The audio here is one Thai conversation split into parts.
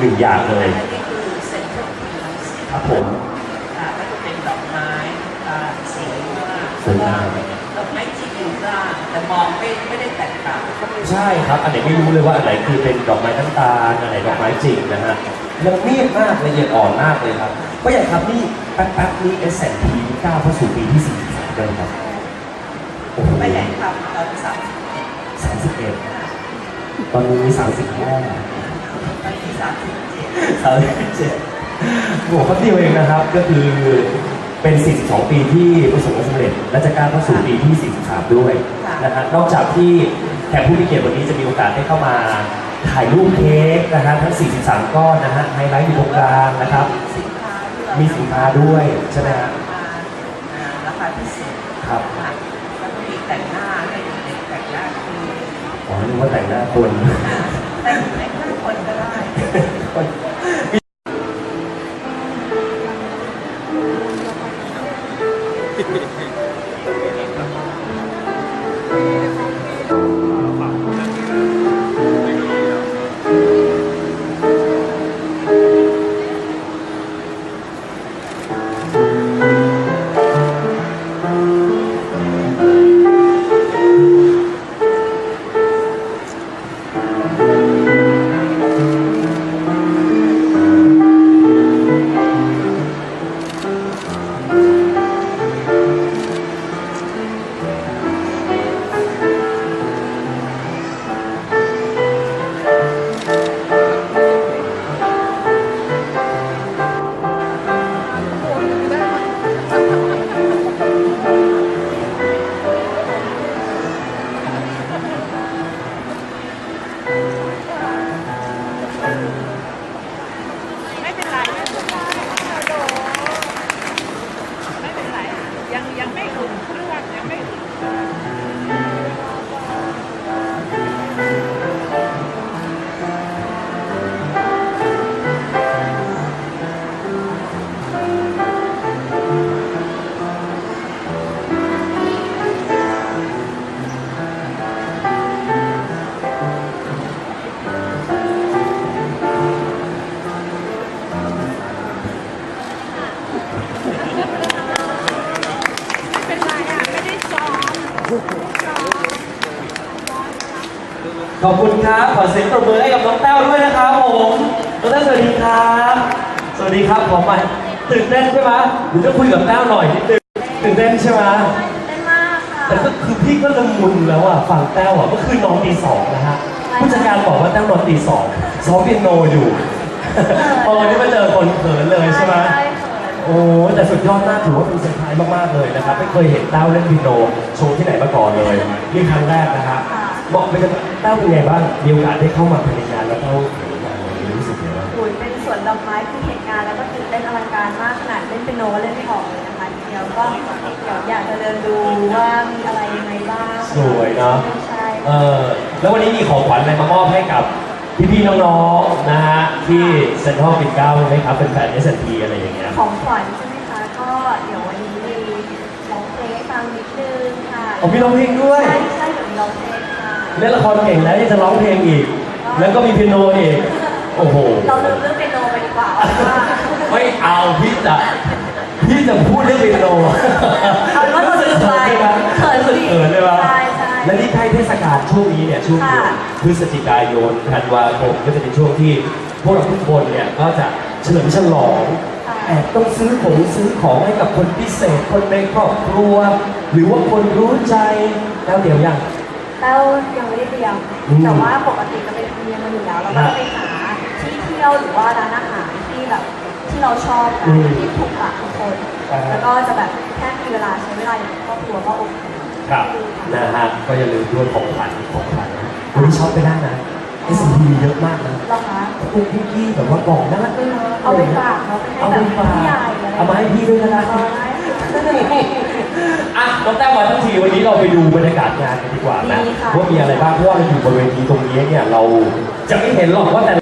หนึ่งอย่างเลยอันนี้คือเซ็นทรัลพีซครับผม ค่ะก็จะเป็นดอกไม้อ่าสีมากสวยงาม ดอกไม้ที่อยู่ล่างแต่มองไม่ไม่ได้แตกต่างใช่ครับ อันไหนไม่รู้เลยว่าอันไหนคือเป็นดอกไม้น้ำตาลอันไหนดอกไม้จริงนะฮะละเมียดมากละเอียดอ่อนมากเลยครับก็อย่างครับนี่แป๊บๆนี้ S&P ก้าวเข้าสู่ปีที่43แล้วครับโอ้โหไม่ได้ทำตอนสามสิบเอ็ด31ตอนนี้35 ตอนที่สามสิบเจ็ดสามสิบเจ็ดโอ้โหเขาเดียวเองนะครับก็คือเป็น 42 ปีที่ประสบความสำเร็จ และจะก้าวเข้าสู่ปีที่ 43 ด้วยนะฮะนอกจากที่แขกผู้มีเกียรติวันนี้จะมีโอกาสได้เข้ามาถ่ายรูปเค้กนะฮะทั้ง 43 ก้อนนะฮะไฮไลท์อยู่ตรงกลางนะครับสินค้าที่เรามีสินค้าด้วยใช่ไหมฮะอ่าราคาพิเศษครับค่ะแล้วก็มีแต่งหน้าให้เด็กๆแต่งหน้าฟรีอ๋อนึกว่าแต่งหน้าคนแต่ง ขอบคุณครับ ขอเสียงปรบมือให้กับน้องแต้วด้วยนะครับผมน้องแต้วสวัสดีครับ สวัสดีครับผมมาตื่นเต้นใช่ไหมหรือจะคุยกับแต้วหน่อยนิดนึงตื่นเต้นใช่ไหมเต้นมากค่ะแต่ก็คือพี่ก็ละมุนแล้วอะฟังแต้วอะเมื่อคืนนอนตีสองนะฮะผู้จัดการบอกว่าแต้วนอนตีสองซ้อมเปียโนอยู่พอวันนี้มาเจอ ถือว่าเป็นเซอร์ไพรส์มากๆเลยนะครับไม่เคยเห็นแต้วเล่นเปียโนโชว์ที่ไหนมาก่อนเลยนี่ครั้งแรกนะครับบอกไปกันแต้วเป็นไงบ้างมีโอกาสได้เข้ามาภายในงานแล้วแต้วเห็นงานวันนี้รู้สึกยังไงบ้างอุ๋ยเป็นสวนดอกไม้คือเหตุการณ์แล้วก็ตื่นเต้นอลังการมากขนาดเล่นเป็นโนเล่นไม่ออกเลยนะคะทีเดียวก็เดี๋ยวอยากจะเดินดูว่ามีอะไรยังไงบ้างสวยเนาะใช่เออแล้ววันนี้มีของขวัญอะไรมามอบให้กับพี่ๆน้องๆนะฮะที่เซ็นทรัลปิ่นเกล้าไหมครับเป็นแฟน S&P อะไรอย่างเงี้ยของขวัญใช่ไหมคะ ก็เดี๋ยววันนี้มีร้องเพลงให้ฟังนิดนึ งค่ะอ๋อมีร้องเพลงด้วย ใช่ใช่เดี๋ยวมีร้องเพลงค่ะเล่นละครเก่งแล้วยังจะร้องเพลงอีก แล้วก็มีเปียโนอีก โอ้โห เราลืมเรื่องเป็นโนไปดีกว่าเอาเป็นว่าไม่เอาพี่จะพี่จะพูดเรื่องเปียโนเอาเป็นว่าเราลืมไปเขินเขินสิเขินเลยปะใช่ใช่ และนี่ใกล้เทศกาลช่วงนี้เนี่ยช่วงเดือนค่ะ พฤศจิกายนธันวาคมก็จะเป็นช่วงที่พวกเราทุกคนเนี่ยก็จะเฉลิมฉลองค่ะแอบต้องซื้อของซื้อของให้กับคนพิเศษ คนในครอบครัว หรือว่าคนรู้ใจแล้วเดี๋ยวยังแต้วยังไม่ได้เตรียมอืมแต่ว่าปกติจะเป็นเรียนมาอยู่แล้วเราก็จะไปหาที่เที่ยวหรือว่าร้านอาหารที่แบบที่เราชอบกัอืนมที่ถูกปากทุกคน อ่าฮะ แล้วก็จะแบบแค่มีเวลาใช้เวลาอยู่กับครอบครัวก็โอเค ครับ นะฮะก็อย่าลืมด้วยของขวัญของขวัญวันนี้ช็อปไปได้นะ S P เยอะมากนะเหรอคะคุกกี้แบบว่ากล่องน่ารักน่ารักเอาไปฝากเนาะไปให้เอาแบไปบฝากผู้ใหญ่อะไรเอามาให้พี่ด้วยนะเอาได้อะน้องแต้วมาทั้งทีวันนี้เราไปดูบรรยากาศงานกันดีกว่านะดีค่ะว่ามีอะไรบ้างเพราะว่าเราอยู่บนเวทีตรงนี้เนี่ยเราจะไม่เห็นหรอกว่าแต่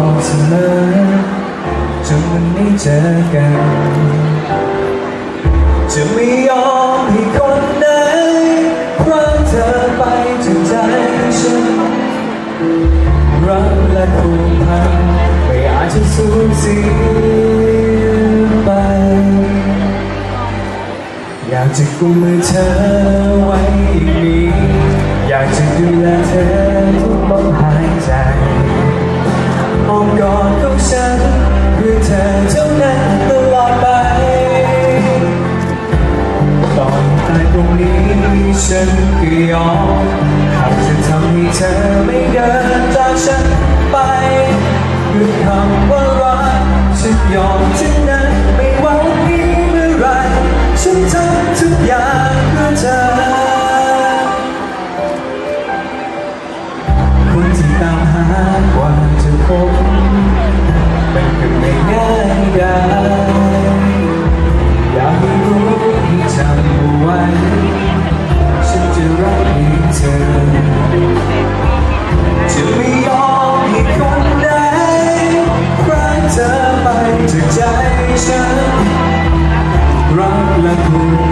บอกเสมอจนวันนี้เจอกัน จะไม่ยอมให้คนไหนรั้เธอไปจากใจฉัน รักและผูกพันไม่อาจจะสูญเสียไป อยากจะกุมมือเธอไว้อีกนิดอยากจะดูแลเธอทุกลมหายใจ อบกอดของฉันเพื่อเธอเท่านั้นตลอดไป ตอนตายตรงนี้ฉันก็ยอมหากจะทำให้เธอไม่เดินจากฉันไปด้วยคำว่ารักฉันยอมท่านั้น with who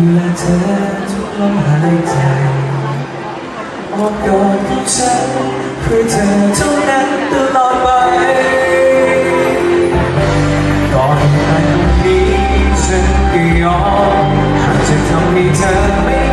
ดูแลเธอทุกลมหายใจอ้อบกอดของฉันเพื่อเธอเท่านั้นตลอดไปก่อนไปตรงนี้ฉันก็ยอมหากจะทำให้เธอไม่